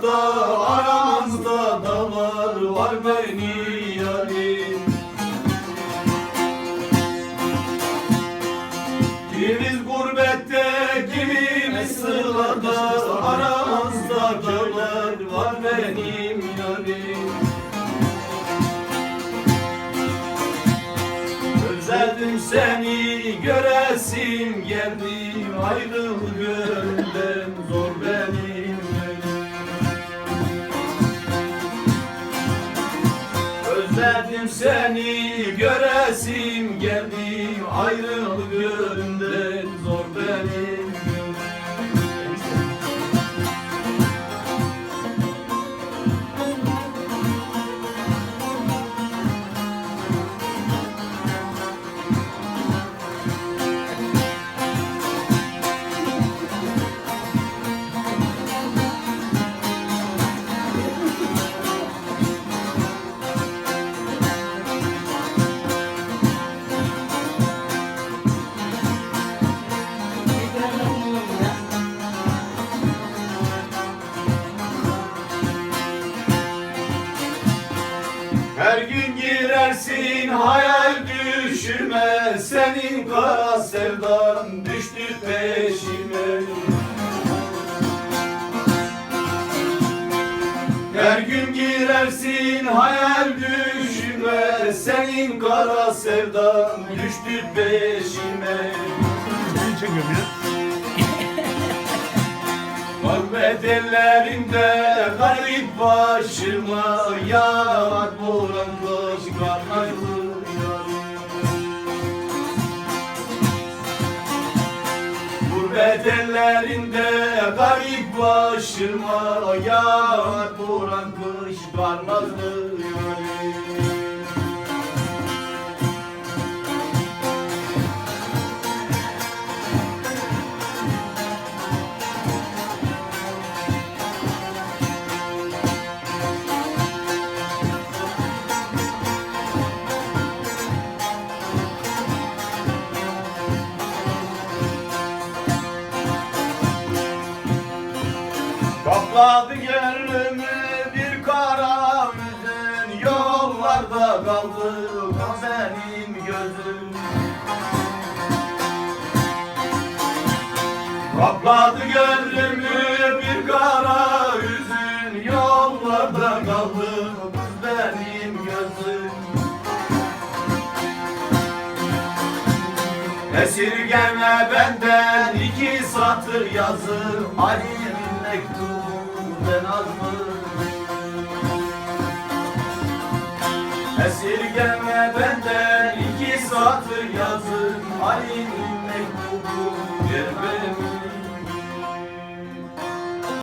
sırada aramızda dağlar var beni yarim Kimimiz gurbette, kimimiz sırada Aramızda dağlar var benim yarim Özledim seni göresim geldi Ayrıl Özledim seni göresim geldi Ayrıl gönlümden Her gün girersin hayal düşüme Senin kara sevdan düştü peşime. Her gün girersin hayal düşüme Senin kara sevdan düştü peşime. Çekiyorum ya. Gurbet ellerinde garip başıma Yar bulan kış karnaylı Gurbet ellerinde garip başıma Yar bulan kış karnaylı Kapladı gönlümü bir kara hüzün Yollarda kaldı benim gözüm Kapladı gönlümü bir kara hüzün Yollarda kaldı benim gözüm Esirgeme benden iki satır yazı Ali'nin mektubu yazmış. Esirgeme benden iki satır yazı Ali'nin mektubu bir benim.